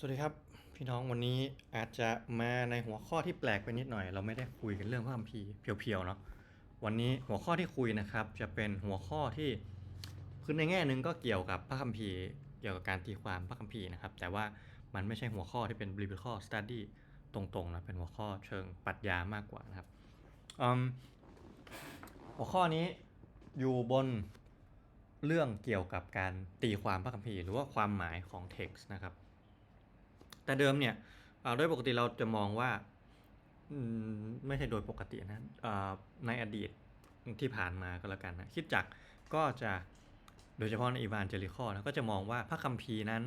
สวัสดีครับ พี่น้องวันนี้อาจจะมาในหัวข้อที่แปลกไปนิดหน่อย เราไม่ได้คุยกันเรื่องพระคัมภีร์เพียวๆเนาะวันนี้หัวข้อที่คุยนะครับ จะเป็นหัวข้อที่คือในแง่หนึ่งก็เกี่ยวกับพระคัมภีร์ เกี่ยวกับการตีความพระคัมภีร์นะครับ แต่ว่ามันไม่ใช่หัวข้อที่เป็น biblical study ตรงๆนะเป็นหัวข้อเชิงปรัชญามากกว่านะครับหัวข้อนี้อยู่บนเรื่องเกี่ยวกับการตีความพระคัมภีร์ หรือว่าความหมายของ text นะครับ แต่เดิมเนี่ยโดยปกติเราจะมองว่าไม่ใช่โดยปกตินะในอดีตที่ผ่านมาก็แล้วกันนะคิดจักก็จะโดยเฉพาะในอีวานเจลิคอนะก็จะมองว่าพระคัมภีร์นั้น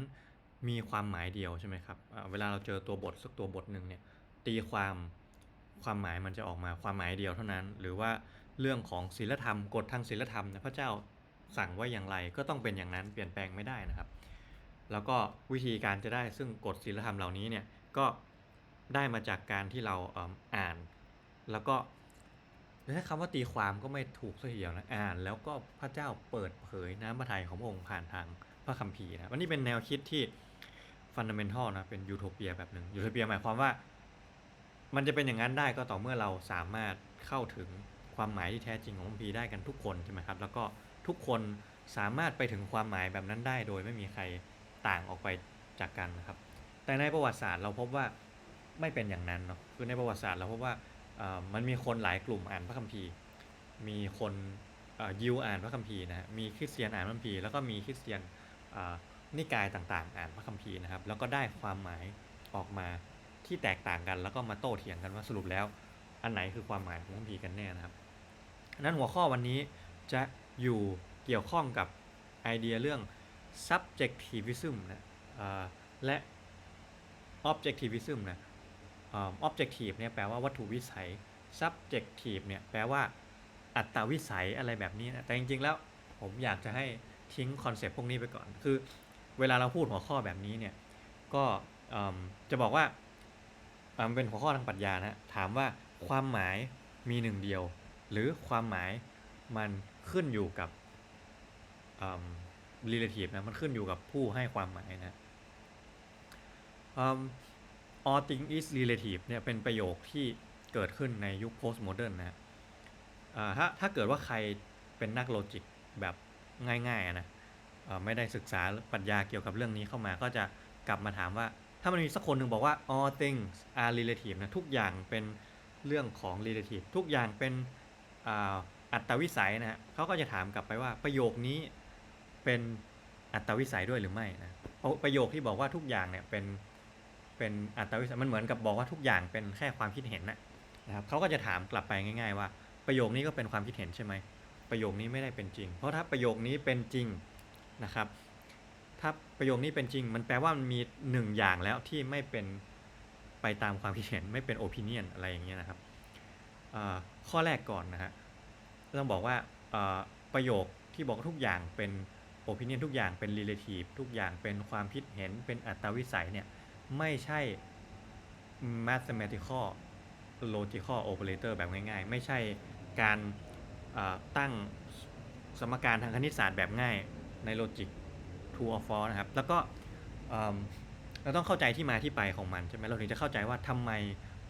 มีความหมายเดียวใช่ไหมครับเวลาเราเจอตัวบทสักตัวบทหนึ่งเนี่ยตีความความหมายมันจะออกมาความหมายเดียวเท่านั้น หรือว่าเรื่องของศีลธรรมกฎทางศีลธรรมเนี่ยพระเจ้าสั่งว่าอย่างไรก็ต้องเป็นอย่างนั้นเปลี่ยนแปลงไม่ได้นะครับ แล้วก็วิธีการจะได้ซึ่งกฎศีลธรรมเหล่านี้เนี่ยก็ได้มาจากการที่เราอ่าน แล้วก็ใช้คำว่าตีความก็ไม่ถูกซะทีเดียวนะอ่าน แล้วก็พระเจ้าเปิดเผยน้ำพระทัยของพระองค์ผ่านทางพระคัมภีร์นะวันนี้เป็นแนวคิดที่ฟันดัมเ n นทัลนะเป็นยูโทเปียแบบหนึ่งยูโทเปียหมายความว่า มันจะเป็นอย่างนั้นได้ก็ต่อเมื่อเราสามารถเข้าถึงความหมายที่แท้จริงของคัมภีร์ได้กันทุกคนใช่ไหมครับแล้วก็ทุกคนสามารถไปถึงความหมายแบบนั้นได้โดยไม่มีใคร ต่างออกไปจากกันนะครับ แต่ในประวัติศาสตร์เราพบว่าไม่เป็นอย่างนั้นเนาะคือในประวัติศาสตร์เราพบว่ามันมีคนหลายกลุ่มอ่านพระคัมภีร์ มีคนยิวอ่านพระคัมภีร์นะฮะมีคริสเตียนอ่านพระคัมภีร์แล้วก็มีคริสเตียนนิกายต่างๆ อ่านพระคัมภีร์นะครับ แล้วก็ได้ความหมายออกมาที่แตกต่างกัน แล้วก็มาโต้เถียงกันว่าสรุปแล้ว อันไหนคือความหมายของพระคัมภีร์กันแน่นะครับนั้นหัวข้อวันนี้จะอยู่เกี่ยวข้องกับไอเดียเรื่อง subjectivism นะและ objectivism นะ objective เนี่ยแปลว่าวัตถุวิสัย subjective เนี่ยแปลว่าอัตตวิสัยอะไรแบบนี้นะแต่จริงๆแล้วผมอยากจะให้ทิ้งคอนเซปต์พวกนี้ไปก่อน คือเวลาเราพูดหัวข้อแบบนี้เนี่ยก็จะบอกว่าเอ่อมันเป็นหัวข้อทางปรัชญานะถามว่าความหมายมีหนึ่งเดียว หรือความหมายมันขึ้นอยู่กับ relative นะมันขึ้นอยู่กับผู้ให้ความหมายนะอืม all things is relative เนี่ยเป็นประโยคที่เกิดขึ้นในยุค postmodern นะถ้าถ้าเกิดว่าใครเป็นนักโลจิกแบบง่ายๆนะไม่ได้ศึกษาปรัชญาเกี่ยวกับเรื่องนี้เข้ามาก็จะกลับมาถามว่า ถ้ามันมีสักคนหนึ่งบอกว่า all things are relative นะทุกอย่างเป็นเรื่องของ relative ทุกอย่างเป็นอัตวิสัยนะฮะเขาก็จะถามกลับไปว่าประโยคนี้ เป็นอัตวิสัยด้วยหรือไม่นะเพราะประโยคที่บอกว่าทุกอย่างเนี่ยเป็นเป็นอัตวิสัยมันเหมือนกับบอกว่าทุกอย่างเป็นแค่ความคิดเห็นนะครับเขาก็จะถามกลับไปง่าย ๆ ว่า ประโยคนี้ก็เป็นความคิดเห็นใช่ไหมประโยคนี้ไม่ได้เป็นจริง เพราะถ้าประโยคนี้เป็นจริงนะครับ ถ้าประโยคนี้เป็นจริง มันแปลว่ามันมีหนึ่งอย่างแล้วที่ไม่เป็นไปตามความคิดเห็นไม่เป็นโอปิเนียนอะไรอย่างเงี้ยนะครับข้อแรกก่อนนะฮะต้องบอกว่าประโยคที่บอกว่าทุกอย่างเป็น โอปิเนียนทุกอย่างเป็น relative ทุกอย่างเป็นความคิดเห็นเป็นอัตวิสัยเนี่ย ไม่ใช่ mathematical logical operator แบบง่ายๆ ไม่ใช่การตั้งสมการทางคณิตศาสตร์แบบง่ายใน logic true or false นะครับ แล้วก็เราต้องเข้าใจที่มาที่ไปของมันใช่ไหมเราถึงจะเข้าใจว่าทำไม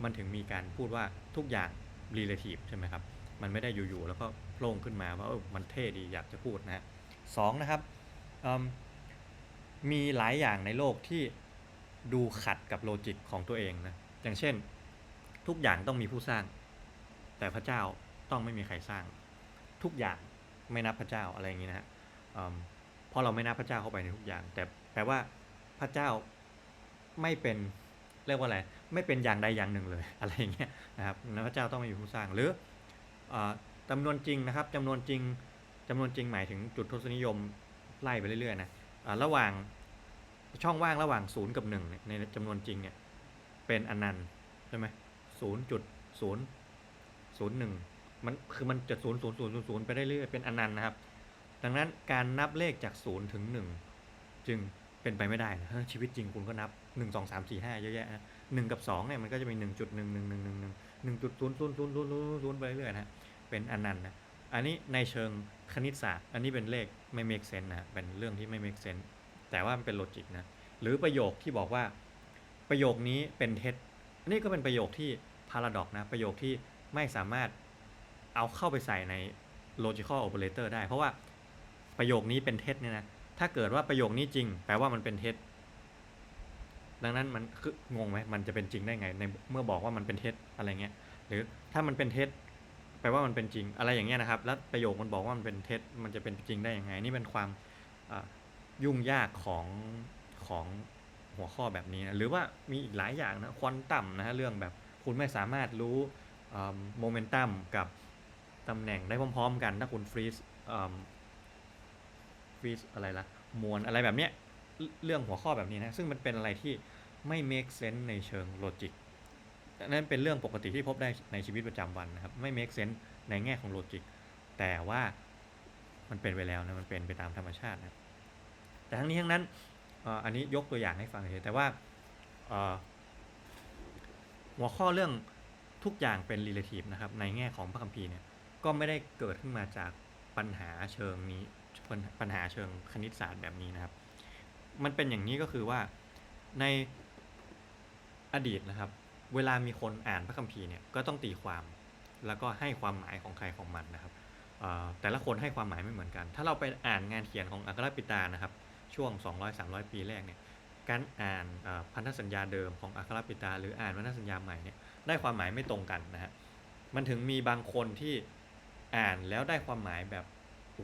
มันถึงมีการพูดว่าทุกอย่าง relative ใช่ไหมครับ มันไม่ได้อยู่ๆแล้วก็โล่งขึ้นมาว่าเออมันเท่ดีอยากจะพูดนะ ฮะสองนะครับมมีหลายอย่างในโลกที่ดูขัดกับโลจิกของตัวเองนะอย่างเช่น ทุกอย่างต้องมีผู้สร้าง แต่พระเจ้าต้องไม่มีใครสร้าง ทุกอย่างไม่นับพระเจ้าอะไรอย่างนี้นะฮะเพราะเราไม่นับพระเจ้าเข้าไปในทุกอย่าง แต่แปลว่าพระเจ้าไม่เป็นเรียกว่าอะไรไม่เป็นอย่างใดอย่างหนึ่งเลยอะไรอย่างเงี้ยนะครับพระเจ้าต้องไม่มีผู้สร้างหรืออ่อจำนวนจริงนะครับจำนวนจริง จำนวนจริงหมายถึงจุดทศนิยมไล่ไปเรื่อยๆนะอ่าระหว่างช่องว่างระหว่างศูนย์กับหนึ่งเนี่ยในจำนวนจริงเนี่ยเป็นอนันต์ใช่ไหมศูนย์จุดศูนย์ศูนย์หนึ่งมันคือมันจะศูนย์ศูนย์ศูนย์ศูนย์ไปได้เรื่อยๆเป็นอนันต์นะครับ ดังนั้นการนับเลขจากศูนย์ถึงหนึ่งจึงเป็นไปไม่ได้นะชีวิตจริงคุณก็นับหนึ่งสองสามสี่ห้าเยอะแยะนะหนึ่งกับสองเนี่ยมันก็จะมีหนึ่งจุดหนึ่งหนึ่งหนึ่งหนึ่งหนึ่งหนึ่งจุดศูนย์ศูนย์ศูนย์ศูนย์ศูนย์ไปเรื่อยๆนะเป็นอนันต์นะ อันนี้ในเชิงคณิตศาสตร์ อันนี้เป็นเลขไม่ make sense นะเป็นเรื่องที่ไม่ make sense แต่ว่ามันเป็นโลจิกนะหรือประโยคที่บอกว่าประโยคนี้เป็นเท็จอันนี้ก็เป็นประโยคที่พาราดอกนะประโยคที่ไม่สามารถเอาเข้าไปใส่ใน logical operator ได้ เพราะว่าประโยคนี้เป็นเท็จเนี่ยนะถ้าเกิดว่าประโยคนี้จริง แปลว่ามันเป็นเท็จดังนั้นมันคืองงไหมมันจะเป็นจริงได้ไงในเมื่อบอกว่ามันเป็นเท็จอะไรเงี้ยหรือถ้ามันเป็นเท็จ แปลว่ามันเป็นจริงอะไรอย่างเงี้ยนะครับ แล้วประโยคมันบอกว่ามันเป็นเท็จมันจะเป็นจริงได้ยังไง นี่เป็นความยุ่งยากของของหัวข้อแบบนี้นะหรือว่ามีอีกหลายอย่างนะควอนตัมนะฮะเรื่องแบบคุณไม่สามารถรู้โมเมนตัมกับตำแหน่งได้พร้อมๆ กัน ถ้าคุณฟรีซฟรีซอะไรละมวลอะไรแบบเนี้ยเรื่องหัวข้อแบบนี้นะ ซึ่งมันเป็นอะไรที่ไม่ make sense ในเชิงโลจิก นั่นเป็นเรื่องปกติที่พบได้ในชีวิตประจำวันนะครับ ไม่ make sense ในแง่ของโลจิก แต่ว่ามันเป็นไปแล้วนะ มันเป็นไปตามธรรมชาตินะแต่ทั้งนี้ทั้งนั้นอันนี้ยกตัวอย่างให้ฟังเฉยแต่ว่าหัวข้อเรื่องทุกอย่างเป็น relative นะครับ ในแง่ของพระคัมภีร์เนี่ย ก็ไม่ได้เกิดขึ้นมาจากปัญหาเชิงนี้ปัญหาเชิงคณิตศาสตร์แบบนี้นะครับ มันเป็นอย่างนี้ก็คือว่าในอดีตนะครับ เวลามีคนอ่านพระคัมภีร์เนี่ยก็ต้องตีความแล้วก็ให้ความหมายของใครของมันนะครับแต่ละคนให้ความหมายไม่เหมือนกัน ถ้าเราไปอ่านงานเขียนของอัครปิตานะครับ ช่วง 200-300 ปีแรกเนี่ยการอ่านพันธสัญญาเดิมของอัครปิตา หรืออ่านพันธสัญญาใหม่เนี่ยได้ความหมายไม่ตรงกันนะฮะมันถึงมีบางคนที่อ่านแล้วได้ความหมายแบบ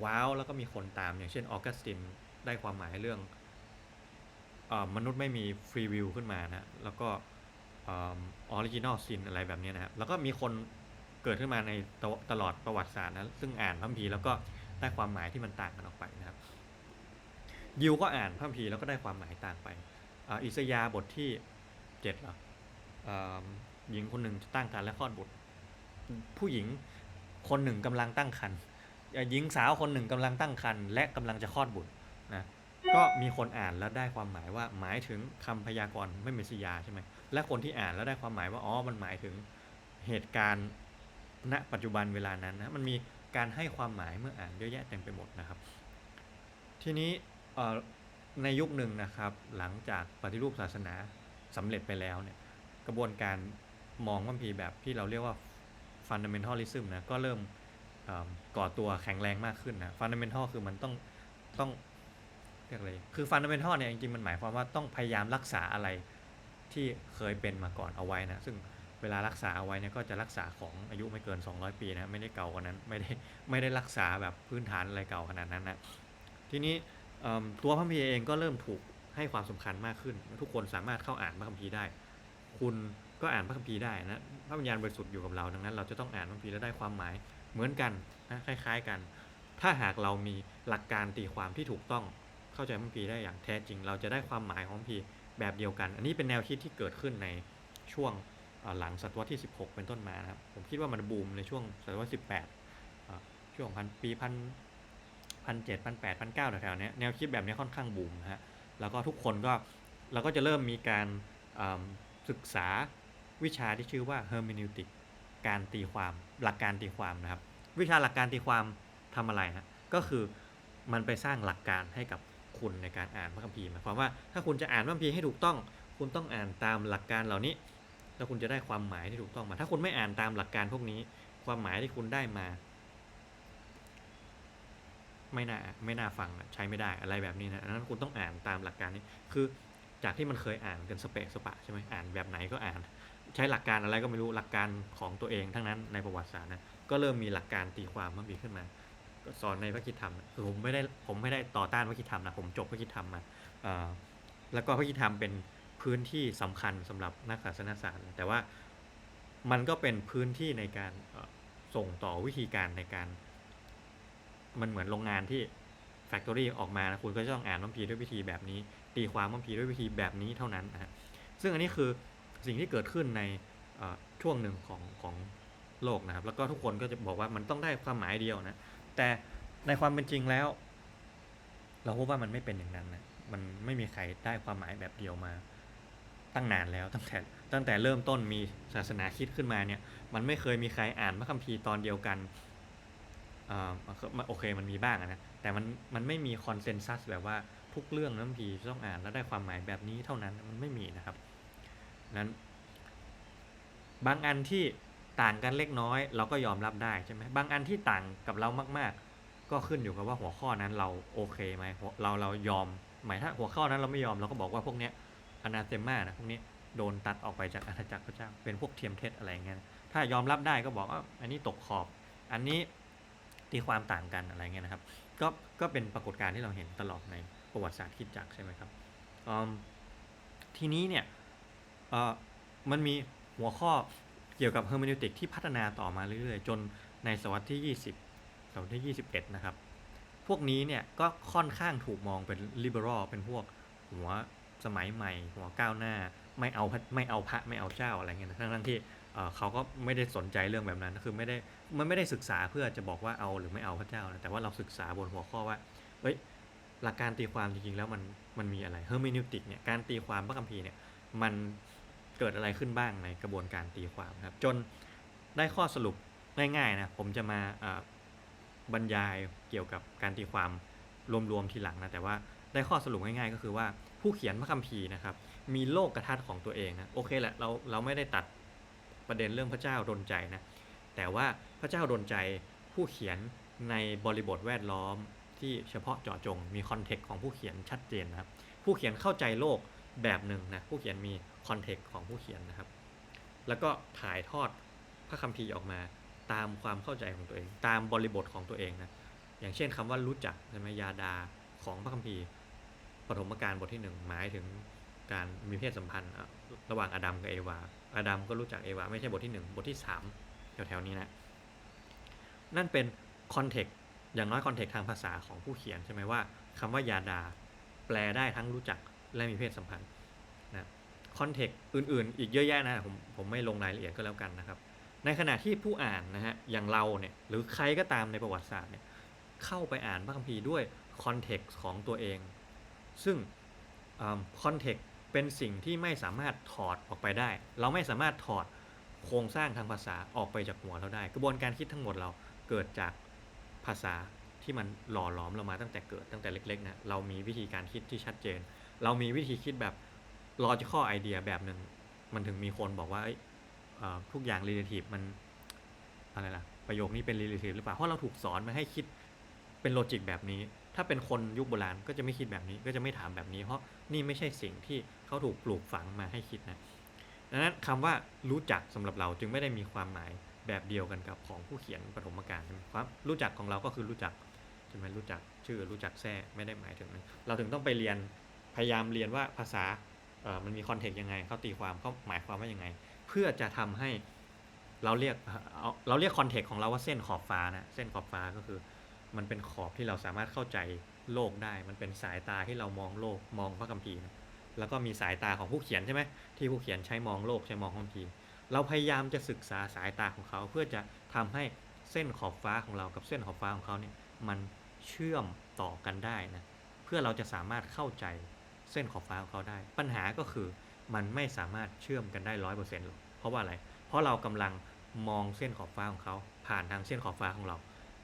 ว้าวแล้วก็มีคนตามอย่างเช่นออกัสตินได้ความหมายเรื่องออมนุษย์ไม่มีฟรีวิวขึ้นมานะแล้วก็ ออริจินอลซินอะไรแบบนี้นะครับ แล้วก็มีคนเกิดขึ้นมาในตตลอดประวัติศาสตร์นะซึ่งอ่านพระคัมภีร์แล้วก็ได้ความหมายที่มันต่างกันออกไปนะครับยิวก็อ่านพระคัมภีร์แล้วก็ได้ความหมายต่างไปอ,อิสยาบทที่เจ็ดเหรอหญิงคนหนึ่งตั้งครรภ์และคลอดบุตร ผู้หญิงคนหนึ่งกำลังตั้งครรภ์หญิงสาวคนหนึ่งกำลังตั้งครรภ์และกำลังจะคลอดบุตรนะ ก็มีคนอ่านแล้วได้ความหมายว่าหมายถึงคำพยากรณ์ไม่เมสยาใช่ไหมและคนที่อ่านแล้วได้ความหมายว่าอ๋อมันหมายถึงเหตุการณ์ณปัจจุบันเวลานั้นนะมันมีการให้ความหมายเมื่ออ่านเยอะแยะเต็มไปหมดนะครับ ทีนี้ในยุคหนึ่งนะครับ หลังจากปฏิรูปศาสนาสำเร็จไปแล้วเนี่ยกระบวนการมองพระคัมภีร์แบบที่เราเรียกว่า fundamentalism นะก็เริ่มก่อตัวแข็งแรงมากขึ้นนะ fundamental คือมันต้องต้อง เรียกอะไรคือฟันเดเมนทัลเนี่ยจริงๆมันหมายความว่าต้องพยายามรักษาอะไรที่เคยเป็นมาก่อนเอาไว้นะ ซึ่งเวลารักษาเอาไว้เนี่ยก็จะรักษาของอายุไม่เกิน 200 ปีนะไม่ได้เก่ากว่านั้นไม่ได้ไม่ได้รักษาแบบพื้นฐานอะไรเก่าขนาดนั้นนะทีนี้ตัวพระคัมภีร์เองก็เริ่มถูกให้ความสำคัญมากขึ้น ทุกคนสามารถเข้าอ่านพระคัมภีร์ได้ คุณก็อ่านพระคัมภีร์ได้นะพระวิญญาณบริสุทธิ์อยู่กับเราดังนั้น เราจะต้องอ่านพระคัมภีร์แล้วได้ความหมายเหมือนกันนะคล้าย ๆกัน ถ้าหากเรามีหลักการตีความที่ถูกต้อง เข้าใจพัมภีได้อย่างแท้จริง เราจะได้ความหมายของพีแบบเดียวกัน อันนี้เป็นแนวคิดที่เกิดขึ้นในช่วงหลังศตวรรษที่ 16 เป็นต้นมานะครับ ผมคิดว่ามันบูมในช่วงศตวรรษ18อ่าช่วงพันปีพันพันเจ็ดพันแปดพันเก้าแถวๆนี้แนวคิดแบบนี้ค่อนข้างบูมนะฮะ แล้วก็ทุกคนก็เราก็จะเริ่มมีการศึกษาวิชาที่ชื่อว่า hermeneutic การตีความหลักการตีความนะครับ วิชาหลักการตีความทำอะไรฮะก็คือมันไปสร้างหลักการให้กับ คุณในการอ่านพระคัมภีร์หมายความว่าถ้าคุณจะอ่านพระคัมภีร์ให้ถูกต้อง คุณต้องอ่านตามหลักการเหล่านี้ แล้วคุณจะได้ความหมายที่ถูกต้องมา ถ้าคุณไม่อ่านตามหลักการพวกนี้ ความหมายที่คุณได้มา ไม่น่าไม่น่าฟังใช้ไม่ได้อะไรแบบนี้นะดังนั้นคุณต้องอ่านตามหลักการนี้ คือจากที่มันเคยอ่านกันสเปะสปะใช่ไหมอ่านแบบไหนก็อ่าน ใช้หลักการอะไรก็ไม่รู้หลักการของตัวเองทั้งนั้นในประวัติศาสตร์นะก็เริ่มมีหลักการตีความมันมีขึ้นมา สอนในพระคิดธรรมคือผมไม่ได้ผมไม่ได้ต่อต้านพระคิดธรรมนะผมจบพระคิดธรรมมาแล้วก็พระคิดธรรมเป็นพื้นที่สำคัญสำหรับนักศาสนาศาสตร์แต่ว่ามันก็เป็นพื้นที่ในการส่งต่อวิธีการในการ มันเหมือนโรงงานที่แฟคทอรี่ออกมานะคุณก็จะต้องอ่านมัมพีด้วยวิธีแบบนี้ ตีความมัมพีด้วยวิธีแบบนี้เท่านั้นนะซึ่งอันนี้คือสิ่งที่เกิดขึ้นในช่วงหนึ่งของของโลกนะครับ แล้วก็ทุกคนก็จะบอกว่ามันต้องได้ความหมายเดียวนะ แต่ในความเป็นจริงแล้ว เราพบว่ามันไม่เป็นอย่างนั้นนะมันไม่มีใครได้ความหมายแบบเดียวมา ตั้งนานแล้วตั้งแต่ตั้งแต่เริ่มต้นมีศาสนาคิดขึ้นมาเนี่ย มันไม่เคยมีใครอ่านพระคัมภีร์ตอนเดียวกันอ่าโอเคมันมีบ้างนะแต่มันมันไม่มีคอนเซนแซสแบบว่าทุกเรื่องน้ำพีร์ต้องอ่านแล้วได้ความหมายแบบนี้เท่านั้นมันไม่มีนะครับนั้นบางอันที่ ต่างกันเล็กน้อย เราก็ยอมรับได้ใช่ไหมบางอันที่ต่างกับเรามาก ๆ ก็ขึ้นอยู่กับว่าหัวข้อนั้นเราโอเคไหมเราเรายอมหมายถ้าหัวข้อนั้นเราไม่ยอมเราก็บอกว่าพวกเนี้ยอนาเตมานะพวกนี้โดนตัดออกไปจากอาณาจักรพระเจ้า เป็นพวกเทียมเท็จอะไรเงี้ยถ้ายอมรับได้ก็บอกว่าอันนี้ตกขอบ อันนี้ตีความต่างกันอะไรเงี้ยนะครับ ก็ก็เป็นปรากฏการณ์ที่เราเห็นตลอดในประวัติศาสตร์คิดจักใช่ไหมครับทีนี้เนี่ยมันมีหัวข้อ เกี่ยวกับเฮอร์เมนิวติกที่พัฒนาต่อมาเรื่อยๆ จนในศตวรรษที่ 20ศตวรรษที่ 21 นะครับ พวกนี้เนี่ยก็ค่อนข้างถูกมองเป็น liberal เป็นพวกหัวสมัยใหม่ หัวก้าวหน้า ไม่เอาไม่เอาพระไม่เอาเจ้าอะไรเงี้ยนะทั้งที่เอ่อเขาก็ไม่ได้สนใจเรื่องแบบนั้น คือไม่ได้มันไม่ได้ศึกษาเพื่อจะบอกว่าเอาหรือไม่เอาพระเจ้านะแต่ว่าเราศึกษาบนหัวข้อว่าเฮ้ยหลักการตีความจริงๆแล้วมันมันมีอะไรเฮอร์เมนิวติกเนี่ยการตีความพระคัมภีร์เนี่ยมัน เกิดอะไรขึ้นบ้างในกระบวนการตีความครับ จนได้ข้อสรุปง่ายๆนะผมจะมาบรรยายเกี่ยวกับการตีความรวมๆทีหลังนะแต่ว่าได้ข้อสรุปง่ายๆ ก็คือว่าผู้เขียนพระคัมภีร์นะครับ มีโลกกระทัดของตัวเองนะโอเคแหละเราเราไม่ได้ตัดประเด็นเรื่องพระเจ้าดนใจนะแต่ว่าพระเจ้าดนใจผู้เขียนในบริบทแวดล้อมที่เฉพาะเจาะจงมีคอนเทกต์ของผู้เขียนชัดเจนนะครับ ผู้เขียนเข้าใจโลกแบบหนึ่งนะผู้เขียนมี คอนเทกต์ของผู้เขียนนะครับ แล้วก็ถ่ายทอดพระคัมภีร์ออกมาตามความเข้าใจของตัวเอง ตามบริบทของตัวเองนะอย่างเช่นคำว่ารู้จักใช่ไหมยาดาของพระคัมภีร์ปฐมกาลบทที่หนึ่งหมายถึงการมีเพศสัมพันธ์ ระหว่างอาดัมกับเอวาอาดัมก็รู้จักเอวาไม่ใช่บทที่ 1 บทที่ 3 แถวๆนี้นะ นั่นเป็นคอนเทกต์อย่างน้อยคอนเทกต์ทางภาษาของผู้เขียนใช่ไหมว่าคำว่ายาดา แปลได้ทั้งรู้จักและมีเพศสัมพันธ์ คอนเทกต์อื่นๆ อีกเยอะแยะนะผมผมไม่ลงรายละเอียดก็แล้วกันนะครับ ในขณะที่ผู้อ่านนะฮะอย่างเราเนี่ยหรือใครก็ตามในประวัติศาสตร์เนี่ยเข้าไปอ่านพระคัมภีร์ด้วยคอนเทกต์ของตัวเอง ซึ่งคอนเทกต์เป็นสิ่งที่ไม่สามารถถอดออกไปได้ เราไม่สามารถถอดโครงสร้างทางภาษาออกไปจากหัวเราได้ กระบวนการคิดทั้งหมดเราเกิดจากภาษาที่มันหล่อหลอมเรามาตั้งแต่เกิดตั้งแต่เล็กๆนะเรามีวิธีการคิดที่ชัดเจน เรามีวิธีคิดแบบ logical idea แบบหนึ่งมันถึงมีคนบอกว่าทุกอย่าง relative มันอะไรล่ะ ประโยคนี้เป็น relative หรือเปล่า เพราะเราถูกสอนมาให้คิดเป็นโลจิกแบบนี้ ถ้าเป็นคนยุคโบราณก็จะไม่คิดแบบนี้ ก็จะไม่ถามแบบนี้ เพราะนี่ไม่ใช่สิ่งที่เขาถูกปลูกฝังมาให้คิดนะ ดังนั้นคำว่ารู้จักสำหรับเราจึงไม่ได้มีความหมายแบบเดียวกันกับของผู้เขียนปฐมกาลใช่ไหมครับ รู้จักของเราก็คือรู้จักใช่ไหมรู้จักชื่อรู้จักแท้ไม่ได้หมายถึงนั้นเราถึงต้องไปเรียนพยายามเรียนว่าภาษา มันมีคอนเทกต์ยังไงเขาตีความเขาหมายความว่ายังไง เพื่อจะทำให้เราเรียกเราเรียกคอนเทกต์ของเราว่าเส้นขอบฟ้านะเส้นขอบฟ้าก็คือมันเป็นขอบที่เราสามารถเข้าใจโลกได้ มันเป็นสายตาที่เรามองโลกมองพระคัมภีร์นะแล้วก็มีสายตาของผู้เขียนใช่ไหมที่ผู้เขียนใช้มองโลกใช้มองคัมภีร์เราพยายามจะศึกษาสายตาของเขา เพื่อจะทำให้เส้นขอบฟ้าของเรากับเส้นขอบฟ้าของเขาเนี่ยมันเชื่อมต่อกันได้นะเพื่อเราจะสามารถเข้าใจ เส้นขอบฟ้าของเขาได้ ปัญหาก็คือมันไม่สามารถเชื่อมกันได้ร้อยเปอร์เซ็นต์หรอกเพราะว่าอะไร เพราะเรากำลังมองเส้นขอบฟ้าของเขา ผ่านทางเส้นขอบฟ้าของเรา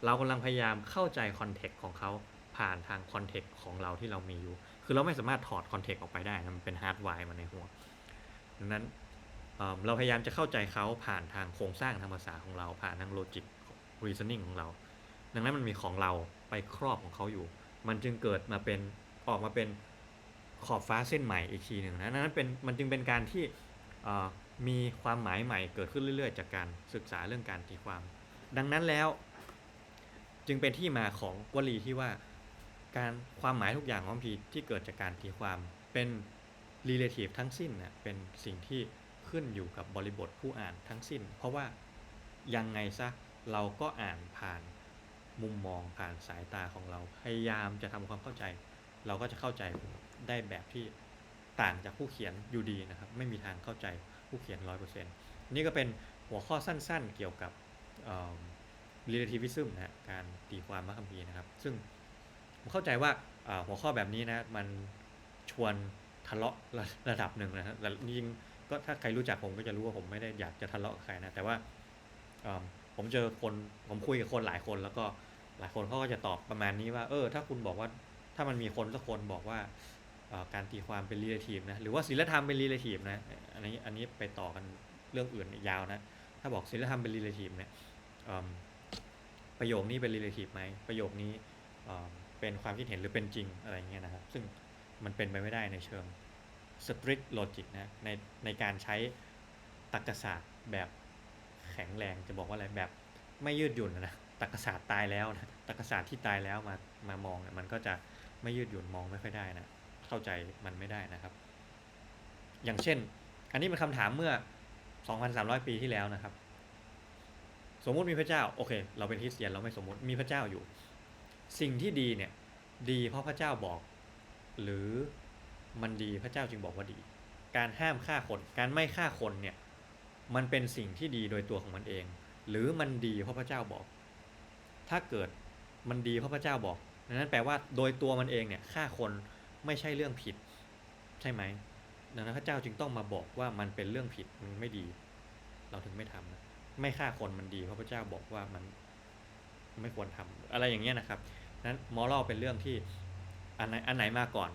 เรากำลังพยายามเข้าใจคอนเทกต์ของเขาผ่านทางคอนเทกต์ของเราที่เรามีอยู่ คือเราไม่สามารถถอดคอนเทกต์ออกไปได้นะมันเป็นฮาร์ดไวร์มาในหัว ดังนั้นเราพยายามจะเข้าใจเขาผ่านทางโครงสร้างทางภาษาของเรา ผ่านทางโลจิก reasoning ของเรา ดังนั้นมันมีของเราไปครอบของเขาอยู่ มันจึงเกิดมาเป็นออกมาเป็น ขอบฟ้าเส้นใหม่อีกทีหนึ่งนะดังนั้นเป็นมันจึงเป็นการที่มีความหมายใหม่เกิดขึ้นเรื่อย ๆ จากการศึกษาเรื่องการตีความ ดังนั้นแล้ว จึงเป็นที่มาของวลีที่ว่าการความหมายทุกอย่างของคัมภีที่เกิดจากการตีความเป็น relative ทั้งสิ้นนะเป็นสิ่งที่ขึ้นอยู่กับบริบทผู้อ่านทั้งสิ้น เพราะว่ายังไงซะเราก็อ่านผ่านมุมมองผ่านสายตาของเราพยายามจะทำความเข้าใจ เราก็จะเข้าใจ ได้แบบที่ต่างจากผู้เขียนอยู่ดีนะครับ ไม่มีทางเข้าใจผู้เขียนร้อยเปอร์เซ็นต์นี่ก็เป็นหัวข้อสั้นๆ เกี่ยวกับเอ่อ relativism นะการตีความพระคัมภีร์นะครับ ซึ่งผมเข้าใจว่าหัวข้อแบบนี้นะมันชวนทะเลาะระระดับหนึ่งนะฮะแต่ยิ่งก็ถ้าใครรู้จักผมก็จะรู้ว่าผมไม่ได้อยากจะทะเลาะกับใครนะ แต่ว่าผมเจอคนผมคุยกับคนหลายคนแล้วก็หลายคนเขาก็จะตอบประมาณนี้ว่า เออ ถ้าคุณบอกว่าถ้ามันมีคนสักคนบอกว่า การตีความเป็น relative นะหรือว่าศีลธรรมเป็น relative นะอันนี้อันนี้ไปต่อกันเรื่องอื่นยาวนะถ้าบอกศีลธรรมเป็น relative เนี่ยประโยคนี้เป็น relative ไหมประโยคนี้เอิ่มเป็นความคิดเห็นหรือเป็นจริงอะไรเงี้ยนะครับซึ่งมันเป็นไปไม่ได้ในเชิง strict logic นะในในการใช้ตรรกศาสตร์แบบแข็งแรงจะบอกว่าอะไรแบบไม่ยืดหยุ่นนะตรรกศาสตร์ตายแล้วนะตรรกศาสตร์ที่ตายแล้วมามามองเนี่ยมันก็จะไม่ยืดหยุ่นมองไม่ค่อยได้นะ เข้าใจมันไม่ได้นะครับ อย่างเช่น อันนี้เป็นคำถามเมื่อ 2,300 ปีที่แล้วนะครับ สมมุติมีพระเจ้า โอเค เราเป็นคริสเตียนเราไม่สมมุติมีพระเจ้าอยู่ สิ่งที่ดีเนี่ย ดีเพราะพระเจ้าบอก หรือมันดีพระเจ้าจึงบอกว่าดี การห้ามฆ่าคน การไม่ฆ่าคนเนี่ย มันเป็นสิ่งที่ดีโดยตัวของมันเอง หรือมันดีเพราะพระเจ้าบอก ถ้าเกิดมันดีเพราะพระเจ้าบอกนั้นแปลว่าโดยตัวมันเองเนี่ยฆ่าคน ไม่ใช่เรื่องผิด ใช่ไหมดังนั้นพระเจ้าจึงต้องมาบอกว่ามันเป็นเรื่องผิดมันไม่ดี เราถึงไม่ทำนะไม่ฆ่าคนมันดีเพราะพระเจ้าบอกว่ามันไม่ควรทำอะไรอย่างเงี้ยนะครับนั้นมอรัลเป็นเรื่องที่อันไหนอันไหนมาก่อน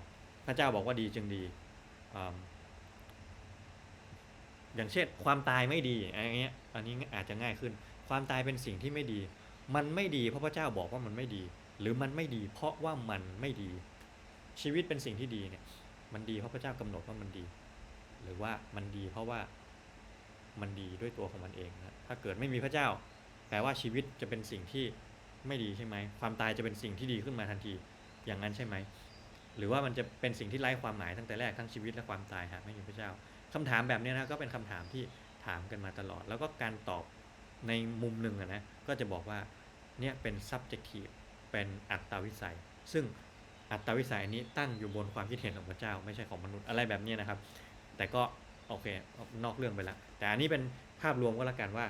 พระเจ้าบอกว่าดีจึงดีอย่างเช่นความตายไม่ดีอะไรเงี้ยอันนี้อาจจะง่ายขึ้น ความตายเป็นสิ่งที่ไม่ดี มันไม่ดีเพราะพระเจ้าบอกว่ามันไม่ดี หรือมันไม่ดี เพราะว่ามันไม่ดี ชีวิตเป็นสิ่งที่ดีเนี่ย มันดีเพราะพระเจ้ากำหนดว่ามันดี หรือว่ามันดีเพราะว่ามันดีด้วยตัวของมันเองนะถ้าเกิดไม่มีพระเจ้า แปลว่าชีวิตจะเป็นสิ่งที่ไม่ดีใช่ไหม ความตายจะเป็นสิ่งที่ดีขึ้นมาทันที อย่างนั้นใช่ไหม หรือว่ามันจะเป็นสิ่งที่ไร้ความหมายตั้งแต่แรกทั้งชีวิตและความตายหากไม่มีพระเจ้าคำถามแบบนี้นะก็เป็นคำถามที่ถามกันมาตลอด แล้วก็การตอบในมุมหนึ่งนะก็จะบอกว่าเนี่ยเป็น subjective เป็นอัตตาวิสัย ซึ่ง อัตวิสัยนี้ตั้งอยู่บนความคิดเห็นของพระเจ้า ไม่ใช่ของมนุษย์อะไรแบบนี้นะครับ แต่ก็โอเคนอกเรื่องไปละแต่อันนี้เป็นภาพรวมก็แล้วกันว่า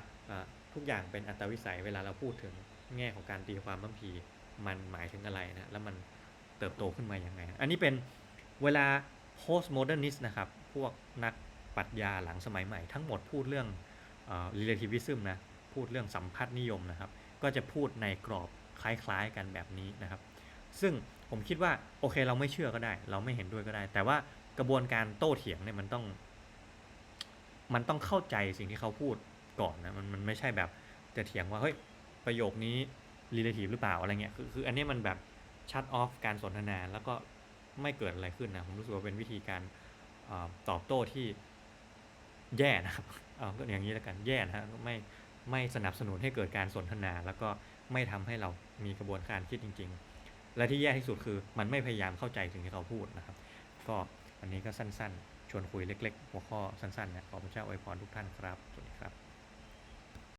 ทุกอย่างเป็นอัตวิสัยเวลาเราพูดถึงแง่ของการตีความบัมพีมันหมายถึงอะไรนะแล้วมันเติบโตขึ้นมาอย่างไง อันนี้เป็นเวลา postmodernist นะครับ พวกนักปรัชญาหลังสมัยใหม่ ทั้งหมดพูดเรื่อง relativism นะ พูดเรื่องสัมพัทธนิยมนะครับ ก็จะพูดในกรอบคล้ายๆกันแบบนี้นะครับ ซึ่ง ผมคิดว่าโอเคเราไม่เชื่อก็ได้ เราไม่เห็นด้วยก็ได้ แต่ว่ากระบวนการโต้เถียงเนี่ยมันต้อง มันต้องเข้าใจสิ่งที่เขาพูดก่อนนะมันมันไม่ใช่แบบจะเถียงว่าเฮ้ยประโยคนี้ relative หรือเปล่าอะไรเงี้ยคือคืออันนี้มันแบบชัดออฟการสนทนาแล้วก็ไม่เกิดอะไรขึ้นนะผมรู้สึกว่าเป็นวิธีการอตอบโต้ที่แย่นะครับเอาก็อย่างนี้แล้วกันแย่นะฮะไม่ไม่สนับสนุนให้เกิดการสนทนา แล้วก็ไม่ทำให้เรามีกระบวนการคิดจริง ๆ และที่แย่ที่สุดคือมันไม่พยายามเข้าใจสิ่งที่เขาพูดนะครับ ก็อันนี้ก็สั้นๆ ชวนคุยเล็ก ๆ หัวข้อสั้นๆนะขอพระเจ้าอวยพรทุกท่านครับ สวัสดีครับ